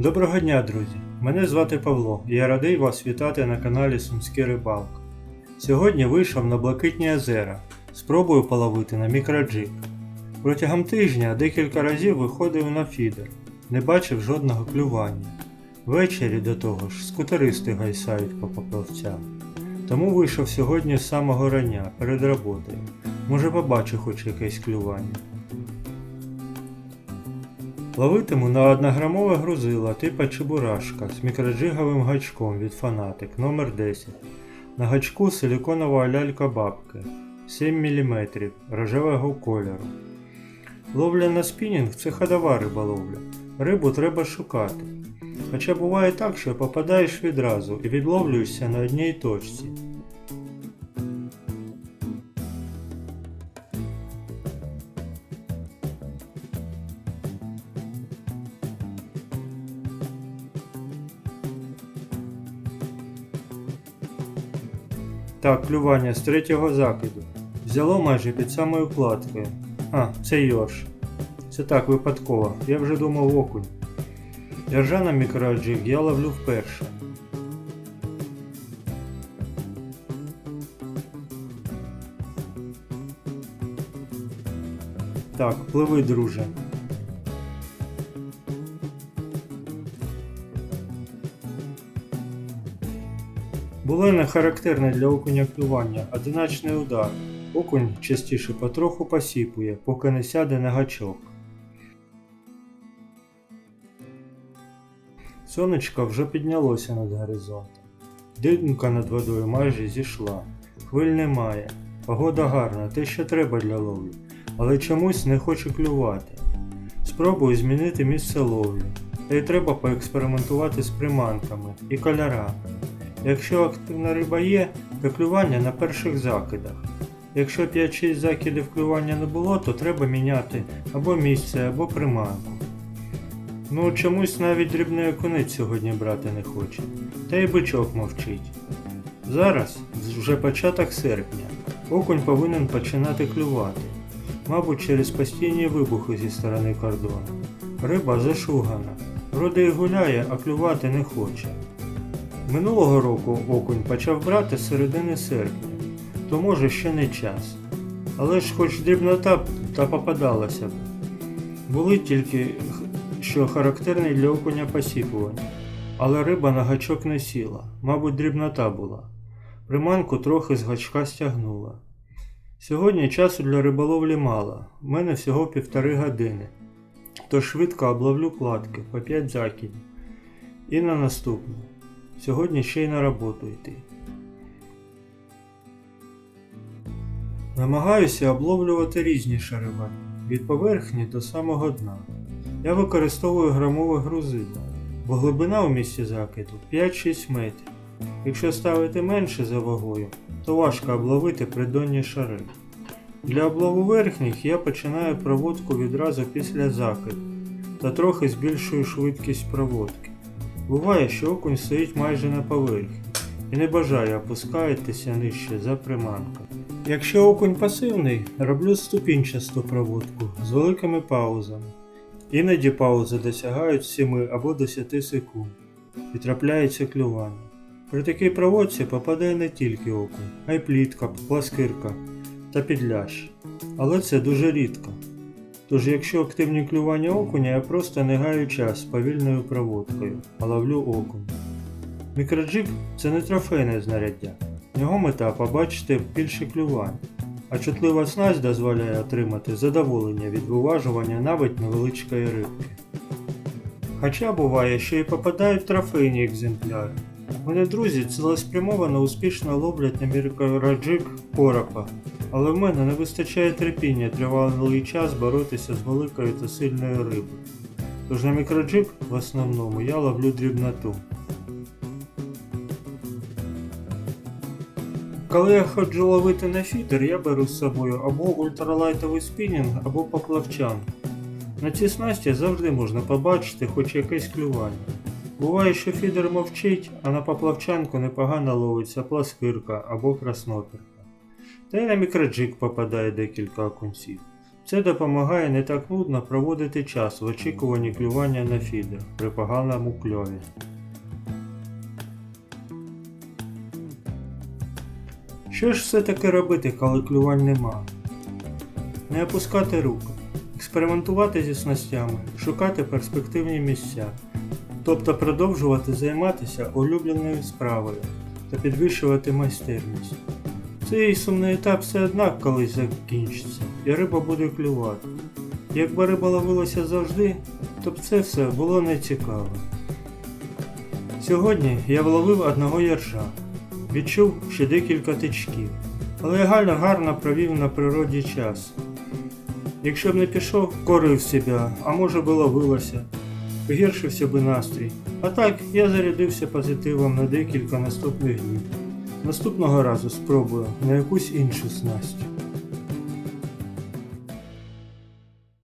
Доброго дня, друзі! Мене звати Павло і я радий вас вітати на каналі Сумський Рибалка. Сьогодні вийшов на Блакитні озера. Спробую половити на мікроджиг. Протягом тижня декілька разів виходив на фідер, не бачив жодного клювання. Ввечері до того ж скутеристи гайсають по поплавцям. Тому вийшов сьогодні з самого рання перед роботою. Може побачу хоч якесь клювання. Ловитиму на однограмове грузило типа Чебурашка з мікроджиговим гачком від Фанатик номер 10 На гачку силіконова лялька бабки 7 мм рожевого кольору. Ловля на спінінг це ходова риболовля. Рибу треба шукати. Хоча буває так, що попадаєш відразу і відловлюєшся на одній точці. Так, клювання з третього закиду. Взяло майже під самою платкою. А, це йорш. Це так випадково. Я вже думав окунь. Держа на мікроджиг я ловлю вперше. Так, пливи, друже. Було не характерне для окуня клювання, одиначний удар. Окунь частіше потроху посіпує, поки не сяде на гачок. Сонечко вже піднялося над горизонтом. Димка над водою майже зійшла. Хвиль немає. Погода гарна, те, що треба для ловлі, але чомусь не хоче клювати. Спробую змінити місце ловлі. Та й треба поекспериментувати з приманками і кольорами. Якщо активна риба є, то клювання на перших закидах. Якщо 5-6 закидів клювання не було, то треба міняти або місце, або приманку. Ну, чомусь навіть дрібний окунець сьогодні брати не хоче. Та й бичок мовчить. Зараз, вже початок серпня, окунь повинен починати клювати. Мабуть, через постійні вибухи зі сторони кордону. Риба зашугана. Вроде й гуляє, а клювати не хоче. Минулого року окунь почав брати з середини серпня, то може ще не час. Але ж хоч дрібнота та попадалася б. Були тільки що характерні для окуня посіпування, але риба на гачок не сіла, мабуть, дрібнота була. Приманку трохи з гачка стягнула. Сьогодні часу для риболовлі мало, в мене всього півтори години, тож швидко обловлю платки по 5 закидів. І на наступну. Сьогодні ще й на роботу йти. Намагаюся обловлювати різні шаривані, від поверхні до самого дна. Я використовую грамове грузило, бо глибина у місці закиду 5-6 метрів. Якщо ставити менше за вагою, то важко обловити придонні шари. Для облову верхніх я починаю проводку відразу після закиду та трохи збільшую швидкість проводки. Буває, що окунь стоїть майже на поверхні і не бажає опускатися нижче за приманкою. Якщо окунь пасивний, роблю ступінчасту проводку з великими паузами. Іноді паузи досягають 7 або 10 секунд і трапляється клювання. При такій проводці попадає не тільки окунь, а й плітка, пласкирка та підлящ. Але це дуже рідко. Тож, якщо активні клювання окуня, я просто не гаю час повільною проводкою, а ловлю окунь. Мікроджиг це не трофейне знаряддя. Його мета побачити більше клювань, а чутлива снасть дозволяє отримати задоволення від виважування навіть невеличкої рибки. Хоча буває, що і попадають трофейні екземпляри. Мене друзі цілеспрямовано успішно ловлять на мікроджиг коропа, але в мене не вистачає терпіння тривалий час боротися з великою та сильною рибою. Тож на мікроджиг в основному я ловлю дрібноту. Коли я ходжу ловити на фідер, я беру з собою або ультралайтовий спінінг, або поплавчанку. На цій снасті завжди можна побачити хоч якесь клювання. Буває, що фідер мовчить, а на поплавчанку непогано ловиться пласкирка або краснопірка. Та й на мікроджик попадає декілька окунців. Це допомагає не так нудно проводити час в очікуванні клювання на фідер при поганому кльові. Що ж все-таки робити, коли клювань нема? Не опускати руки, експериментувати зі снастями, шукати перспективні місця, тобто продовжувати займатися улюбленою справою та підвищувати майстерність. Цей сумний етап все однак колись закінчиться, і риба буде клювати. Якби риба ловилася завжди, то б це все було нецікаво. Сьогодні я вловив одного яржа, відчув ще декілька тичків, але я гарно гарно провів на природі час. Якщо б не пішов, корив себе, а може би ловилося, погіршився би настрій. А так я зарядився позитивом на декілька наступних днів. Наступного разу спробую на якусь іншу снасть.